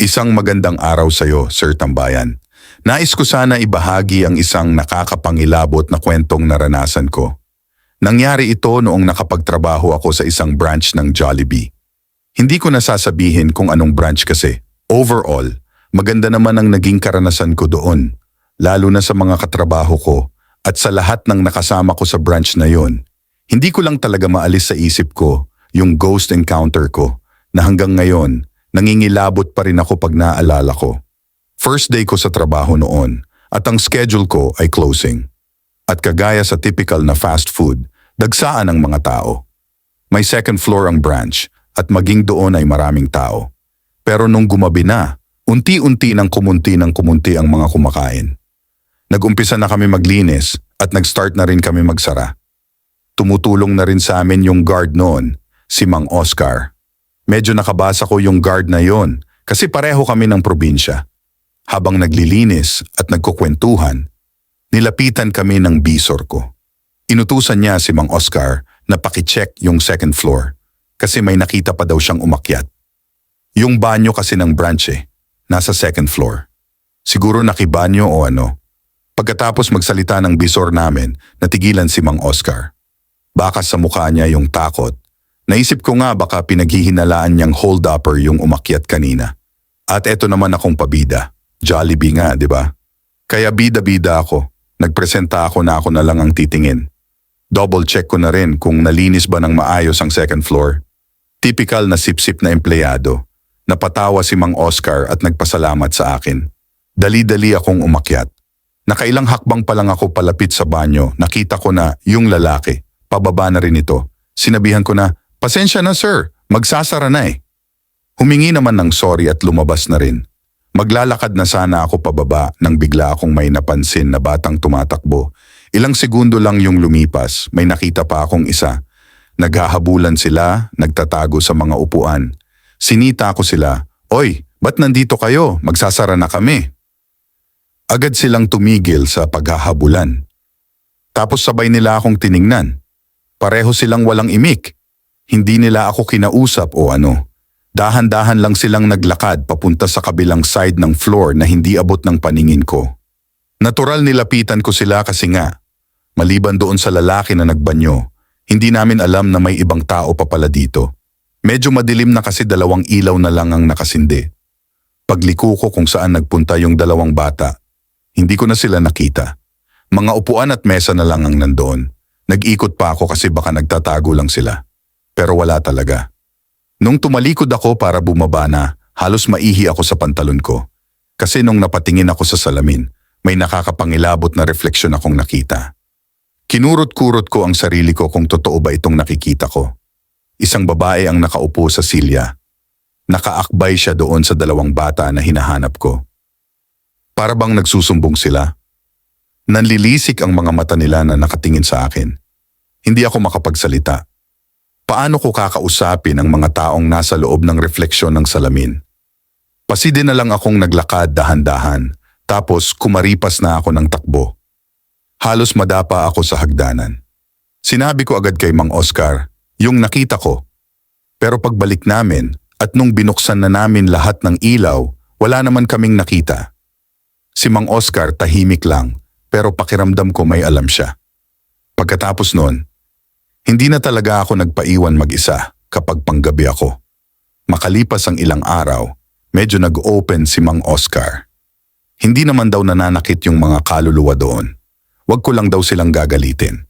Isang magandang araw sa iyo, Sir Tambayan. Nais ko sana ibahagi ang isang nakakapangilabot na kwentong naranasan ko. Nangyari ito noong nakapagtrabaho ako sa isang branch ng Jollibee. Hindi ko nasasabihin kung anong branch kasi. Overall, maganda naman ang naging karanasan ko doon. Lalo na sa mga katrabaho ko at sa lahat ng nakasama ko sa branch na yon. Hindi ko lang talaga maalis sa isip ko yung ghost encounter ko na hanggang ngayon nangingilabot pa rin ako pag naaalala ko. First day ko sa trabaho noon at ang schedule ko ay closing. At kagaya sa typical na fast food, dagsaan ang mga tao. May second floor ang branch at maging doon ay maraming tao. Pero nung gumabi na, unti-unti ng kumunti ng kumunti ang mga kumakain. Nagumpisa na kami maglinis at nag-start na rin kami magsara. Tumutulong na rin sa amin yung guard noon, si Mang Oscar. Medyo nakabasa ko yung guard na yon kasi pareho kami ng probinsya. Habang naglilinis at nagkukwentuhan, nilapitan kami ng bisor ko. Inutusan niya si Mang Oscar na pakicheck yung second floor kasi may nakita pa daw siyang umakyat. Yung banyo kasi ng branch eh, nasa second floor. Siguro nakibanyo o ano. Pagkatapos magsalita ng bisor namin, natigilan si Mang Oscar. Baka sa mukha niya yung takot. Naisip ko nga baka pinaghihinalaan niyang hold-upper yung umakyat kanina. At eto naman akong pabida. Jollibee nga, di ba? Kaya bida-bida ako. Nagpresenta ako na ako na lang ang titingin. Double check ko na rin kung nalinis ba ng maayos ang second floor. Typical na sip-sip na empleyado. Napatawa si Mang Oscar at nagpasalamat sa akin. Dali-dali akong umakyat. Nakailang hakbang pa lang ako palapit sa banyo, nakita ko na yung lalaki, pababa na rin ito. Sinabihan ko na, pasensya na sir, magsasara na eh. Humingi naman ng sorry at lumabas na rin. Maglalakad na sana ako pababa nang bigla akong may napansin na batang tumatakbo. Ilang segundo lang yung lumipas, may nakita pa akong isa. Naghahabulan sila, nagtatago sa mga upuan. Sinita ko sila, Oy, ba't nandito kayo? Magsasara na kami. Agad silang tumigil sa paghahabulan. Tapos sabay nila akong tiningnan. Pareho silang walang imik. Hindi nila ako kinausap o ano. Dahan-dahan lang silang naglakad papunta sa kabilang side ng floor na hindi abot ng paningin ko. Natural nilapitan ko sila kasi nga, maliban doon sa lalaki na nagbanyo, hindi namin alam na may ibang tao pa pala dito. Medyo madilim na kasi dalawang ilaw na lang ang nakasindi. Pagliko ko kung saan nagpunta yung dalawang bata, hindi ko na sila nakita. Mga upuan at mesa na lang ang nandoon. Nag-ikot pa ako kasi baka nagtatago lang sila. Pero wala talaga. Nung tumalikod ako para bumaba na, halos maihi ako sa pantalon ko. Kasi nung napatingin ako sa salamin, may nakakapangilabot na refleksyon akong nakita. Kinurot-kurot ko ang sarili ko kung totoo ba itong nakikita ko. Isang babae ang nakaupo sa silya. Nakaakbay siya doon sa dalawang bata na hinahanap ko. Para bang nagsusumbong sila? Nanlilisik ang mga mata nila na nakatingin sa akin. Hindi ako makapagsalita. Paano ko kakausapin ang mga taong nasa loob ng refleksyon ng salamin? Paside na lang akong naglakad dahan-dahan, tapos kumaripas na ako ng takbo. Halos madapa ako sa hagdanan. Sinabi ko agad kay Mang Oscar, yung nakita ko. Pero pagbalik namin at nung binuksan na namin lahat ng ilaw, wala naman kaming nakita. Si Mang Oscar tahimik lang, pero pakiramdam ko may alam siya. Pagkatapos noon, hindi na talaga ako nagpaiwan mag-isa kapag panggabi ako. Makalipas ang ilang araw, medyo nag-open si Mang Oscar. Hindi naman daw nananakit yung mga kaluluwa doon. Huwag ko lang daw silang gagalitin.